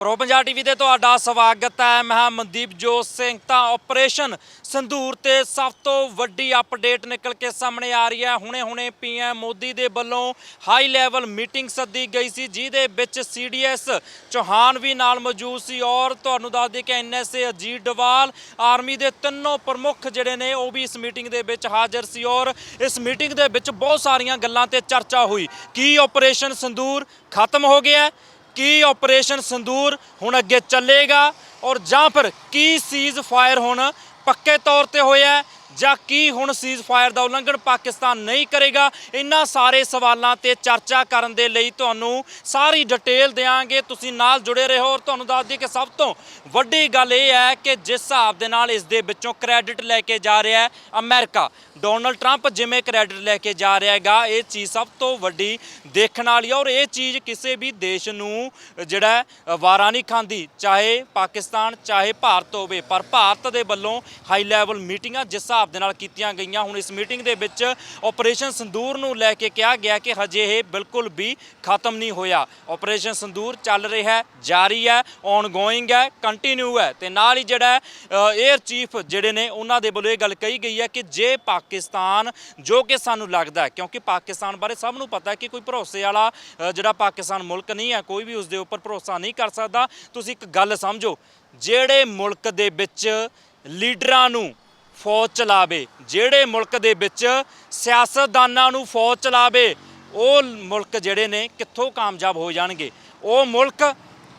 Pro Punjab TV ਤੇ ਤੁਹਾਡਾ ਸਵਾਗਤ ਹੈ। ਮੈਂ ਮਨਦੀਪ ਜੋਤ ਸਿੰਘ। ਤਾਂ ਆਪਰੇਸ਼ਨ ਸੰਧੂਰ ਤੇ ਸਭ ਤੋਂ ਵੱਡੀ ਅਪਡੇਟ ਨਿਕਲ ਕੇ ਸਾਹਮਣੇ ਆ ਰਹੀ ਹੈ। ਹੁਣੇ-ਹੁਣੇ ਪੀਐਮ ਮੋਦੀ ਦੇ ਵੱਲੋਂ ਹਾਈ ਲੈਵਲ ਮੀਟਿੰਗ ਸੱਦੀ ਗਈ ਸੀ, ਜਿਹਦੇ ਵਿੱਚ ਸੀਡੀਐਸ ਚੌਹਾਨ ਵੀ ਨਾਲ ਮੌਜੂਦ ਸੀ। ਔਰ ਤੁਹਾਨੂੰ ਦੱਸ ਦਈਏ ਕਿ ਐਨਐਸਏ ਅਜੀਤ ਡਵਾਲ ਆਰਮੀ ਦੇ ਤਿੰਨੋਂ ਪ੍ਰਮੁੱਖ ਜਿਹੜੇ ਨੇ, ਉਹ ਵੀ ਇਸ ਮੀਟਿੰਗ ਦੇ ਵਿੱਚ ਹਾਜ਼ਰ ਸੀ। ਔਰ ਇਸ ਮੀਟਿੰਗ ਦੇ ਵਿੱਚ ਬਹੁਤ ਸਾਰੀਆਂ ਗੱਲਾਂ ਤੇ ਚਰਚਾ ਹੋਈ। ਕੀ ਆਪਰੇਸ਼ਨ ਸੰਧੂਰ ਖਤਮ ਹੋ ਗਿਆ ਹੈ? ਕੀ ਆਪਰੇਸ਼ਨ ਸੰਦੂਰ ਹੁਣ ਅੱਗੇ ਚੱਲੇਗਾ? ਔਰ ਜਾਂ ਫਿਰ ਕੀ ਸੀਜ਼ ਫਾਇਰ ਹੁਣ ਪੱਕੇ ਤੌਰ ਤੇ ਹੋਇਆ ਜਾਂ ਕੀ ਹੁਣ ਸੀਜ਼ ਫਾਇਰ ਦਾ ਉਲੰਘਣ ਪਾਕਿਸਤਾਨ ਨਹੀਂ ਕਰੇਗਾ? ਇਹਨਾਂ ਸਾਰੇ ਸਵਾਲਾਂ ਤੇ ਚਰਚਾ ਕਰਨ ਦੇ ਲਈ ਤੁਹਾਨੂੰ ਸਾਰੀ ਡਿਟੇਲ ਦੇਵਾਂਗੇ ਤੁਸੀਂ ਨਾਲ ਜੁੜੇ ਰਹੋ ਔਰ ਤੁਹਾਨੂੰ ਦੱਸ ਦਈਏ ਕਿ ਸਭ ਤੋਂ ਵੱਡੀ ਗੱਲ ਇਹ ਹੈ ਕਿ ਜਿਸ ਹਿਸਾਬ ਦੇ ਨਾਲ ਇਸ ਦੇ ਵਿੱਚੋਂ ਕ੍ਰੈਡਿਟ ਲੈ ਕੇ ਜਾ ਰਿਹਾ ਹੈ ਅਮਰੀਕਾ। ਡੋਨਲਡ ਟਰੰਪ ਜਿਵੇਂ ਕ੍ਰੈਡਿਟ ਲੈ ਕੇ ਜਾ ਰਿਹਾ ਹੈਗਾ ਇਹ ਚੀਜ਼ ਸਭ ਤੋਂ ਵੱਡੀ ਦੇਖਣ ਵਾਲੀ ਹੈ ਔਰ ਇਹ ਚੀਜ਼ ਕਿਸੇ ਵੀ ਦੇਸ਼ ਨੂੰ ਜਿਹੜਾ ਹੈ, ਵਾਰਾ ਨਹੀਂ ਖਾਂਦੀ। ਚਾਹੇ ਪਾਕਿਸਤਾਨ ਚਾਹੇ ਭਾਰਤ ਹੋਵੇ ਪਰ ਭਾਰਤ ਦੇ ਵੱਲੋਂ ਹਾਈ ਲੈਵਲ ਮੀਟਿੰਗਾਂ ਜਿਸ ਹਿਸਾਬ ਦੇ ਨਾਲ ਕੀਤੀਆਂ ਗਈਆਂ। ਹੁਣ ਇਸ ਮੀਟਿੰਗ ਦੇ ਵਿੱਚ ਆਪਰੇਸ਼ਨ ਸੰਦੂਰ ਨੂੰ ਲੈ ਕੇ ਕਿਹਾ ਗਿਆ ਕਿ ਹਜੇ ਇਹ ਬਿਲਕੁਲ ਵੀ ਖਤਮ ਨਹੀਂ ਹੋਇਆ। ਆਪਰੇਸ਼ਨ ਸੰਦੂਰ ਚੱਲ ਰਿਹਾ ਹੈ, ਜਾਰੀ ਹੈ ਔਨਗੋਇੰਗ ਹੈ ਕੰਟੀਨਿਊ ਹੈ। ਤੇ ਨਾਲ ਹੀ ਜਿਹੜਾ 에ਅਰ ਚੀਫ ਜਿਹੜੇ ਨੇ, ਉਹਨਾਂ ਦੇ ਵੱਲੋਂ ਇਹ ਗੱਲ ਕਹੀ ਗਈ ਹੈ ਕਿ ਜੇ ਪਾਕਿਸਤਾਨ, ਜੋ ਕਿ ਸਾਨੂੰ ਲੱਗਦਾ ਹੈ, ਕਿਉਂਕਿ ਪਾਕਿਸਤਾਨ ਬਾਰੇ ਸਭ ਨੂੰ ਪਤਾ ਹੈ ਕਿ ਕੋਈ ਭਰੋਸੇ ਵਾਲਾ ਜਿਹੜਾ ਪਾਕਿਸਤਾਨ ਮੁਲਕ ਨਹੀਂ ਹੈ, ਕੋਈ ਵੀ ਉਸ ਦੇ ਉੱਪਰ ਭਰੋਸਾ ਨਹੀਂ ਕਰ ਸਕਦਾ। ਤੁਸੀਂ ਇੱਕ ਗੱਲ ਸਮਝੋ, ਜਿਹੜੇ ਮੁਲਕ ਦੇ ਵਿੱਚ ਲੀਡਰਾਂ ਨੂੰ ਫੌਜ ਚਲਾਵੇ, ਜਿਹੜੇ ਮੁਲਕ ਦੇ ਵਿੱਚ ਸਿਆਸਤਦਾਨਾਂ ਨੂੰ ਫੌਜ ਚਲਾਵੇ, ਉਹ ਮੁਲਕ ਜਿਹੜੇ ਨੇ ਕਿੱਥੋਂ ਕਾਮਯਾਬ ਹੋ ਜਾਣਗੇ? ਉਹ ਮੁਲਕ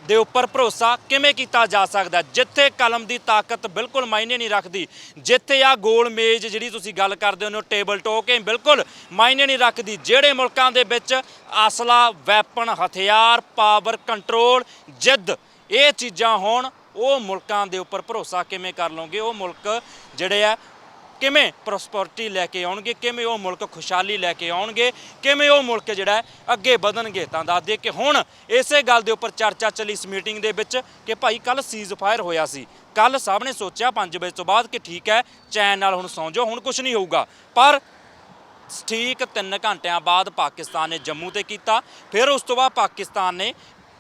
ਦੇ ਉੱਪਰ ਭਰੋਸਾ ਕਿਵੇਂ ਕੀਤਾ ਜਾ ਸਕਦਾ? ਜਿੱਥੇ ਕਲਮ ਦੀ ਤਾਕਤ ਬਿਲਕੁਲ ਮਾਇਨੇ ਨਹੀਂ ਰੱਖਦੀ, ਜਿੱਥੇ ਆ ਗੋਲ ਮੇਜ਼ ਜਿਹੜੀ ਤੁਸੀਂ ਗੱਲ ਕਰਦੇ ਹੋ, ਟੇਬਲ ਟੋਕ ਇਹ ਬਿਲਕੁਲ ਮਾਇਨੇ ਨਹੀਂ ਰੱਖਦੀ, ਜਿਹੜੇ ਮੁਲਕਾਂ ਦੇ ਵਿੱਚ ਅਸਲਾ, ਵੈਪਨ, ਹਥਿਆਰ, ਪਾਵਰ, ਕੰਟਰੋਲ, ਜਿੱਦ, ਇਹ ਚੀਜ਼ਾਂ ਹੋਣ ਉਹ ਮੁਲਕਾਂ ਦੇ ਉੱਪਰ ਭਰੋਸਾ ਕਿਵੇਂ ਕਰ ਲਓਗੇ? ਉਹ ਮੁਲਕ ਜਿਹੜੇ ਆ, ਕਿਵੇਂ ਪ੍ਰੋਸਪਰਿਟੀ ਲੈ ਕੇ ਆਉਣਗੇ? ਕਿਵੇਂ ਉਹ ਮੁਲਕ ਖੁਸ਼ਹਾਲੀ ਲੈ ਕੇ ਆਉਣਗੇ? ਕਿਵੇਂ ਉਹ ਮੁਲਕ ਜਿਹੜਾ ਅੱਗੇ ਵਧਣਗੇ? ਤਾਂ ਦੱਸ ਦਈਏ ਕਿ ਹੁਣ ਇਸੇ ਗੱਲ ਦੇ ਉੱਪਰ ਚਰਚਾ ਚੱਲੀ ਇਸ ਮੀਟਿੰਗ ਦੇ ਵਿੱਚ ਕਿ ਭਾਈ ਕੱਲ ਸੀਜ਼ ਫਾਇਰ ਹੋਇਆ ਸੀ। ਕੱਲ ਸਭ ਨੇ ਸੋਚਿਆ 5 ਵਜੇ ਤੋਂ ਬਾਅਦ ਕਿ ਠੀਕ ਹੈ, ਚੈਨ ਨਾਲ ਹੁਣ ਸੌਂ ਜਾਓ, ਹੁਣ ਕੁਝ ਨਹੀਂ ਹੋਊਗਾ। ਪਰ ਠੀਕ 3 ਘੰਟਿਆਂ ਬਾਅਦ ਪਾਕਿਸਤਾਨ ਨੇ ਜੰਮੂ ਤੇ ਕੀਤਾ। ਫਿਰ ਉਸ ਤੋਂ ਬਾਅਦ ਪਾਕਿਸਤਾਨ ਨੇ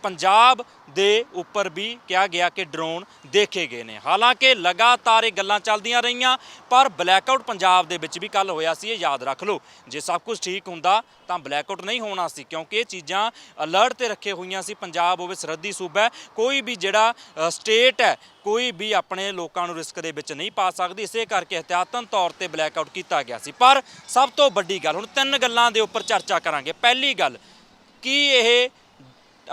ਪੰਜਾਬ ਦੇ ਉੱਪਰ ਵੀ ਕਿਹਾ ਗਿਆ ਕਿ ਡਰੋਨ ਦੇਖੇ ਗਏ ਨੇ। ਹਾਲਾਂਕਿ ਲਗਾਤਾਰ ਇਹ ਗੱਲਾਂ ਚੱਲਦੀਆਂ ਰਹੀਆਂ, ਪਰ ਬਲੈਕਆਊਟ ਪੰਜਾਬ ਦੇ ਵਿੱਚ ਵੀ ਕੱਲ ਹੋਇਆ ਸੀ, ਇਹ ਯਾਦ ਰੱਖ ਲਓ। ਜੇ ਸਭ ਕੁਝ ਠੀਕ ਹੁੰਦਾ, ਤਾਂ ਬਲੈਕਆਊਟ ਨਹੀਂ ਹੋਣਾ ਸੀ, ਕਿਉਂਕਿ ਇਹ ਚੀਜ਼ਾਂ ਅਲਰਟ ਤੇ ਰੱਖੇ ਹੋਈਆਂ ਸੀ। ਪੰਜਾਬ ਹੋਵੇ ਸਰਹੱਦੀ ਸੂਬਾ ਕੋਈ ਵੀ ਜਿਹੜਾ ਸਟੇਟ ਹੈ, ਕੋਈ ਵੀ ਆਪਣੇ ਲੋਕਾਂ ਨੂੰ ਰਿਸਕ ਦੇ ਵਿੱਚ ਨਹੀਂ ਪਾ ਸਕਦੀ। ਇਸੇ ਕਰਕੇ ਇਹਤਿਆਤਨ ਤੌਰ ਤੇ ਬਲੈਕਆਊਟ ਕੀਤਾ ਗਿਆ ਸੀ। ਪਰ ਸਭ ਤੋਂ ਵੱਡੀ ਗੱਲ, ਹੁਣ ਤਿੰਨ ਗੱਲਾਂ ਦੇ ਉੱਪਰ ਚਰਚਾ ਕਰਾਂਗੇ। ਪਹਿਲੀ ਗੱਲ, ਕੀ ਇਹ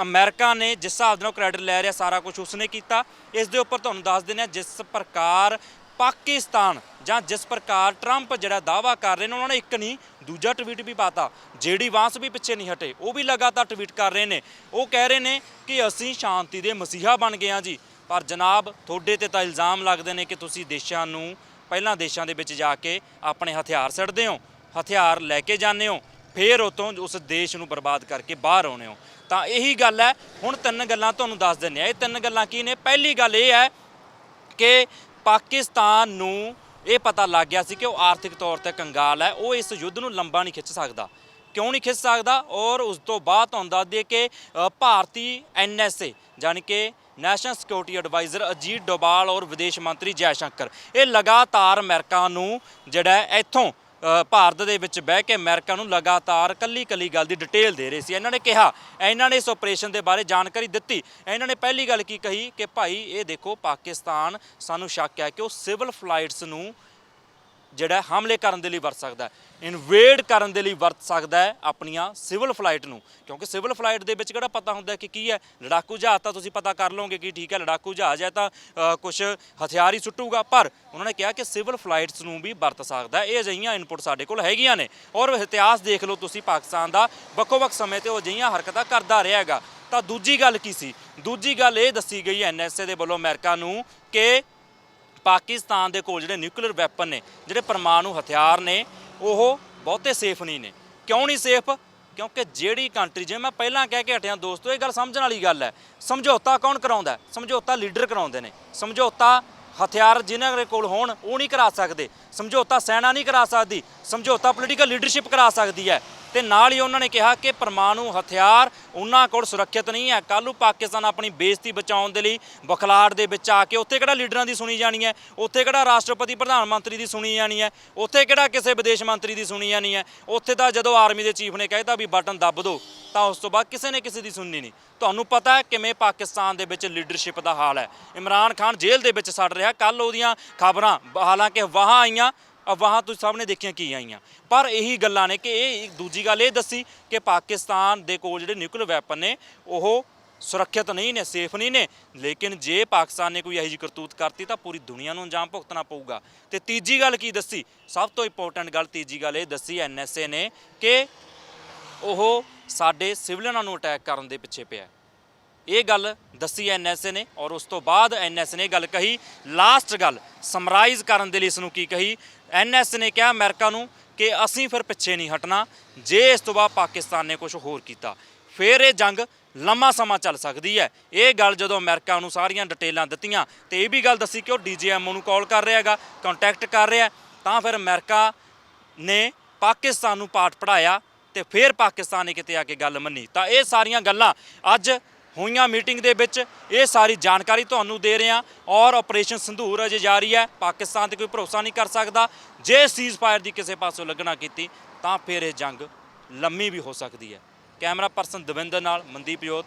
ਅਮਰੀਕਾ ਨੇ ਜਿਸ ਹਿਸਾਬ ਦੇ ਨਾਲ ਕ੍ਰੈਡਿਟ ਲੈ ਰਿਹਾ, ਸਾਰਾ ਕੁਝ ਉਸਨੇ ਕੀਤਾ। ਇਸ ਦੇ ਉੱਪਰ ਤੁਹਾਨੂੰ ਦੱਸ ਦਿੰਦੇ ਹਾਂ, ਜਿਸ ਪ੍ਰਕਾਰ ਪਾਕਿਸਤਾਨ ਜਾਂ ਜਿਸ ਪ੍ਰਕਾਰ ਟਰੰਪ ਜਿਹੜਾ ਦਾਵਾ ਕਰ ਰਹੇ ਨੇ, ਉਹਨਾਂ ਨੇ ਇੱਕ ਨਹੀਂ, ਦੂਜਾ ਟਵੀਟ ਵੀ ਪਾਤਾ। ਜੇਡੀ ਵਾਂਸ ਵੀ ਪਿੱਛੇ ਨਹੀਂ ਹਟੇ, ਉਹ ਵੀ ਲਗਾਤਾਰ ਟਵੀਟ ਕਰ ਰਹੇ ਨੇ। ਉਹ ਕਹਿ ਰਹੇ ਨੇ ਕਿ ਅਸੀਂ ਸ਼ਾਂਤੀ ਦੇ ਮਸੀਹਾ ਬਣ ਗਏ ਹਾਂ ਜੀ। ਪਰ ਜਨਾਬ, ਤੁਹਾਡੇ ਤੇ ਤਾਂ ਇਲਜ਼ਾਮ ਲੱਗਦੇ ਨੇ ਕਿ ਤੁਸੀਂ ਦੇਸ਼ਾਂ ਨੂੰ, ਪਹਿਲਾਂ ਦੇਸ਼ਾਂ ਦੇ ਵਿੱਚ ਜਾ ਕੇ ਆਪਣੇ ਹਥਿਆਰ ਸੜਦੇ ਹੋ, ਹਥਿਆਰ ਲੈ ਕੇ ਜਾਂਦੇ ਹੋ। ਫੇਰ ਉਤੋਂ ਉਸ ਦੇਸ਼ ਨੂੰ ਬਰਬਾਦ ਕਰਕੇ ਬਾਹਰ ਆਉਣੇ ਹੋ। ਤਾਂ ਇਹੀ ਗੱਲ ਹੈ। ਹੁਣ ਤਿੰਨ ਗੱਲਾਂ ਤੁਹਾਨੂੰ ਦੱਸ ਦਿੰਨੇ ਆ ਇਹ ਤਿੰਨ ਗੱਲਾਂ ਕੀ ਨੇ? ਪਹਿਲੀ ਗੱਲ ਇਹ ਹੈ ਕਿ ਪਾਕਿਸਤਾਨ ਨੂੰ ਇਹ ਪਤਾ ਲੱਗ ਗਿਆ ਸੀ ਕਿ ਉਹ ਆਰਥਿਕ ਤੌਰ ਤੇ ਕੰਗਾਲ ਹੈ। ਉਹ ਇਸ ਯੁੱਧ ਨੂੰ ਲੰਬਾ ਨਹੀਂ ਖਿੱਚ ਸਕਦਾ। ਕਿਉਂ ਨਹੀਂ ਖਿੱਚ ਸਕਦਾ? ਔਰ ਉਸ ਤੋਂ ਬਾਅਦ ਤੁਹਾਨੂੰ ਦੱਸ ਦਈਏ ਕਿ ਅ, ਭਾਰਤੀ ਐਨਐਸਏ ਯਾਨੀ ਕਿ national security adviser Ajit Doval ਔਰ ਵਿਦੇਸ਼ ਮੰਤਰੀ ਜੈ ਸ਼ੰਕਰ ਇਹ ਲਗਾਤਾਰ ਅਮਰੀਕਾ ਨੂੰ ਜਿਹੜਾ ਇੱਥੋਂ ਭਾਰਤ ਦੇ ਵਿੱਚ ਬਹਿ ਕੇ ਅਮਰੀਕਾ ਨੂੰ ਲਗਾਤਾਰ ਕੱਲੀ ਕੱਲੀ ਗੱਲ ਦੀ ਡਿਟੇਲ ਦੇ ਰਹੇ ਸੀ। ਇਹਨਾਂ ਨੇ ਕਿਹਾ, ਇਹਨਾਂ ਨੇ ਇਸ ਆਪਰੇਸ਼ਨ ਦੇ ਬਾਰੇ ਜਾਣਕਾਰੀ ਦਿੱਤੀ। ਇਹਨਾਂ ਨੇ ਪਹਿਲੀ ਗੱਲ ਕੀ ਕਹੀ ਕਿ ਭਾਈ, ਇਹ ਦੇਖੋ ਪਾਕਿਸਤਾਨ ਸਾਨੂੰ ਸ਼ੱਕ ਹੈ ਕਿ ਉਹ ਸਿਵਲ ਫਲਾਈਟਸ ਨੂੰ ਜਿਹੜਾ ਹਮਲੇ ਕਰਨ ਦੇ ਲਈ ਵਰਤ ਸਕਦਾ ਇਨਵੇਡ ਕਰਨ ਦੇ ਲਈ ਵਰਤ ਸਕਦਾ ਹੈ ਆਪਣੀਆਂ ਸਿਵਲ ਫਲਾਈਟ ਨੂੰ। ਕਿਉਂਕਿ ਸਿਵਲ ਫਲਾਈਟ ਦੇ ਵਿੱਚ ਕਿਹੜਾ ਪਤਾ ਹੁੰਦਾ ਕਿ ਕੀ ਹੈ? ਲੜਾਕੂ ਜਹਾਜ਼ ਤਾਂ ਤੁਸੀਂ ਪਤਾ ਕਰ ਲਓਗੇ ਕਿ ਠੀਕ ਹੈ, ਲੜਾਕੂ ਜਹਾਜ਼ ਹੈ ਤਾਂ ਕੁਝ ਹਥਿਆਰ ਹੀ ਸੁੱਟੂਗਾ। ਪਰ ਉਹਨਾਂ ਨੇ ਕਿਹਾ ਕਿ ਸਿਵਲ ਫਲਾਈਟਸ ਨੂੰ ਵੀ ਵਰਤ ਸਕਦਾ ਇਹ ਅਜਿਹੀਆਂ ਇਨਪੁਟ ਸਾਡੇ ਕੋਲ ਹੈਗੀਆਂ ਨੇ। ਔਰ ਇਤਿਹਾਸ ਦੇਖ ਲਓ ਤੁਸੀਂ ਪਾਕਿਸਤਾਨ ਦਾ। ਵੱਖੋ-ਵੱਖ ਸਮੇਂ ਤੇ ਉਹ ਅਜਿਹੀਆਂ ਹਰਕਤਾਂ ਕਰਦਾ ਰਿਹਾ ਹੈਗਾ। ਤਾਂ ਦੂਜੀ ਗੱਲ ਕੀ ਸੀ? ਦੂਜੀ ਗੱਲ ਇਹ ਦੱਸੀ ਗਈ ਐਨਐਸਏ ਦੇ ਵੱਲੋਂ ਅਮਰੀਕਾ ਨੂੰ ਕਿ ਪਾਕਿਸਤਾਨ ਦੇ ਕੋਲ ਜਿਹੜੇ ਨਿਊਕਲੀਅਰ ਵੈਪਨ ਨੇ, ਜਿਹੜੇ ਪਰਮਾਣੂ ਹਥਿਆਰ ਨੇ, ਉਹ ਬਹੁਤੇ ਸੇਫ ਨਹੀਂ ਨੇ। ਕਿਉਂ ਨਹੀਂ ਸੇਫ ਕਿਉਂਕਿ ਜਿਹੜੀ ਕੰਟਰੀ ਜਿਵੇਂ ਮੈਂ ਪਹਿਲਾਂ ਕਹਿ ਕੇ ਹਟਿਆ ਦੋਸਤੋ, ਇਹ ਗੱਲ ਸਮਝਣ ਵਾਲੀ ਗੱਲ ਹੈ। ਸਮਝੌਤਾ ਕੌਣ ਕਰਾਉਂਦਾ ਸਮਝੌਤਾ ਲੀਡਰ ਕਰਾਉਂਦੇ ਨੇ। ਸਮਝੌਤਾ ਹਥਿਆਰ ਜਿਨ੍ਹਾਂ ਦੇ ਕੋਲ ਹੋਣ, ਉਹ ਨਹੀਂ ਕਰਾ ਸਕਦੇ। ਸਮਝੌਤਾ ਸੈਨਾ ਨਹੀਂ ਕਰਾ ਸਕਦੀ। ਸਮਝੌਤਾ ਪੋਲੀਟੀਕਲ ਲੀਡਰਸ਼ਿਪ ਕਰਾ ਸਕਦੀ ਹੈ। ਤੇ ਨਾਲ ਹੀ ਉਹਨਾਂ ਨੇ ਕਿਹਾ ਕਿ ਪਰਮਾਣੂ ਹਥਿਆਰ ਉਹਨਾਂ ਕੋਲ ਸੁਰੱਖਿਅਤ ਨਹੀਂ ਹੈ। ਕੱਲ੍ਹ ਨੂੰ ਪਾਕਿਸਤਾਨ ਆਪਣੀ ਬੇਇੱਜ਼ਤੀ ਬਚਾਉਣ ਦੇ ਲਈ ਬਖਲਾੜ ਦੇ ਵਿੱਚ ਆ ਕੇ ਉੱਥੇ ਕਿਹੜਾ ਲੀਡਰਾਂ ਦੀ ਸੁਣੀ ਜਾਣੀ ਹੈ? ਉੱਥੇ ਕਿਹੜਾ ਰਾਸ਼ਟਰਪਤੀ, ਪ੍ਰਧਾਨ ਮੰਤਰੀ ਦੀ ਸੁਣੀ ਜਾਣੀ ਹੈ? ਉੱਥੇ ਕਿਹੜਾ ਕਿਸੇ ਵਿਦੇਸ਼ ਮੰਤਰੀ ਦੀ ਸੁਣੀ ਜਾਣੀ ਹੈ? ਉੱਥੇ ਤਾਂ ਜਦੋਂ ਆਰਮੀ ਦੇ ਚੀਫ ਨੇ ਕਹਿਤਾ ਵੀ ਬਟਨ ਦੱਬ ਦਿਓ, ਤਾਂ ਉਸ ਤੋਂ ਬਾਅਦ ਕਿਸੇ ਨੇ ਕਿਸੇ ਦੀ ਸੁਣਨੀ ਨਹੀਂ। ਤੁਹਾਨੂੰ ਪਤਾ ਹੈ ਕਿਵੇਂ ਪਾਕਿਸਤਾਨ ਦੇ ਵਿੱਚ ਲੀਡਰਸ਼ਿਪ ਦਾ ਹਾਲ ਹੈ। ਇਮਰਾਨ ਖਾਨ ਜੇਲ੍ਹ ਦੇ ਵਿੱਚ ਸੜ ਰਿਹਾ। ਕੱਲ ਉਹਦੀਆਂ ਖਬਰਾਂ, ਹਾਲਾਂਕਿ ਵਾਹਾਂ ਆਈਆਂ ਅਫਵਾਹਾਂ ਤੁਸੀਂ ਸਭ ਨੇ ਦੇਖੀਆਂ ਕੀ ਆਈਆਂ। ਪਰ ਇਹੀ ਗੱਲਾਂ ਨੇ ਕਿ ਇਹ ਦੂਜੀ ਗੱਲ ਇਹ ਦੱਸੀ ਕਿ ਪਾਕਿਸਤਾਨ ਦੇ ਕੋਲ ਜਿਹੜੇ ਨਿਊਕਲੀਅਰ ਵੈਪਨ ਨੇ, ਉਹ ਸੁਰੱਖਿਅਤ ਨਹੀਂ ਨੇ, ਸੇਫ ਨਹੀਂ ਨੇ। ਲੇਕਿਨ ਜੇ ਪਾਕਿਸਤਾਨ ਨੇ ਕੋਈ ਇਹੋ ਜਿਹੀ ਕਰਤੂਤ ਕਰਤੀ ਤਾਂ ਪੂਰੀ ਦੁਨੀਆ ਨੂੰ ਅੰਜਾਮ ਭੁਗਤਣਾ ਪਊਗਾ। ਤੇ ਤੀਜੀ ਗੱਲ ਕੀ ਦੱਸੀ? ਸਭ ਤੋਂ ਇੰਪੋਰਟੈਂਟ ਗੱਲ, ਤੀਜੀ ਗੱਲ ਇਹ ਦੱਸੀ ਐਨਐਸਏ ਨੇ ਕਿ ਉਹ ਸਾਡੇ ਸਿਵਲਨਾਂ ਨੂੰ ਅਟੈਕ ਕਰਨ ਦੇ ਪਿੱਛੇ ਪਿਆ ਇਹ ਗੱਲ ਦੱਸੀ ਐਨਐਸਏ ਨੇ ਔਰ ਉਸ ਤੋਂ ਬਾਅਦ ਐਨਐਸਏ ਨੇ ਗੱਲ ਕਹੀ। ਲਾਸਟ ਗੱਲ ਸਮਰਾਈਜ਼ ਕਰਨ ਦੇ ਲਈ ਇਸ ਨੂੰ ਕੀ ਕਹੀ? ਐਨਐਸਏ ਨੇ ਕਿਹਾ ਅਮਰੀਕਾ ਨੂੰ ਕਿ ਅਸੀਂ ਫਿਰ ਪਿੱਛੇ ਨਹੀਂ ਹਟਣਾ, ਜੇ ਇਸ ਤੋਂ ਬਾਅਦ ਪਾਕਿਸਤਾਨ ਨੇ ਕੁਝ ਹੋਰ ਕੀਤਾ, ਫਿਰ ਇਹ ਜੰਗ ਲੰਮਾ ਸਮਾਂ ਚੱਲ ਸਕਦੀ ਹੈ। ਇਹ ਗੱਲ ਜਦੋਂ ਅਮਰੀਕਾ ਨੂੰ ਸਾਰੀਆਂ ਡਿਟੇਲਾਂ ਦਿੱਤੀਆਂ, ਤੇ ਇਹ ਵੀ ਗੱਲ ਦੱਸੀ ਕਿ ਉਹ ਡੀਜੀਐਮਓ ਨੂੰ ਕਾਲ ਕਰ ਰਿਹਾ ਹੈਗਾ ਕੰਟੈਕਟ ਕਰ ਰਿਹਾ ਤਾਂ ਫਿਰ ਅਮਰੀਕਾ ਨੇ ਪਾਕਿਸਤਾਨ ਨੂੰ ਪਾਠ ਪੜਾਇਆ ਤੇ ਫਿਰ ਪਾਕਿਸਤਾਨ ਨੇ ਕਿਤੇ ਆ ਕੇ ਗੱਲ ਮੰਨੀ। ਤਾਂ ਇਹ ਸਾਰੀਆਂ ਗੱਲਾਂ ਅੱਜ ਹੋਈਆਂ ਮੀਟਿੰਗ ਦੇ ਵਿੱਚ ਇਹ ਸਾਰੀ ਜਾਣਕਾਰੀ ਤੁਹਾਨੂੰ ਦੇ ਰਹੇ ਹਾਂ ਔਰ ਆਪਰੇਸ਼ਨ ਸੰਧੂਰ ਅਜੇ ਜਾਰੀ ਹੈ, ਪਾਕਿਸਤਾਨ ਤੇ ਕੋਈ ਭਰੋਸਾ ਨਹੀਂ ਕਰ ਸਕਦਾ। ਜੇ ਸੀਜ਼ਫਾਇਰ ਦੀ ਕਿਸੇ ਪਾਸੋਂ ਲੱਗਣਾ ਕੀਤੀ, ਤਾਂ ਫਿਰ ਇਹ ਜੰਗ ਲੰਮੀ ਵੀ ਹੋ ਸਕਦੀ ਹੈ। ਕੈਮਰਾ ਪਰਸਨ ਦਵਿੰਦਰ ਨਾਲ ਮਨਦੀਪ ਯੋਤ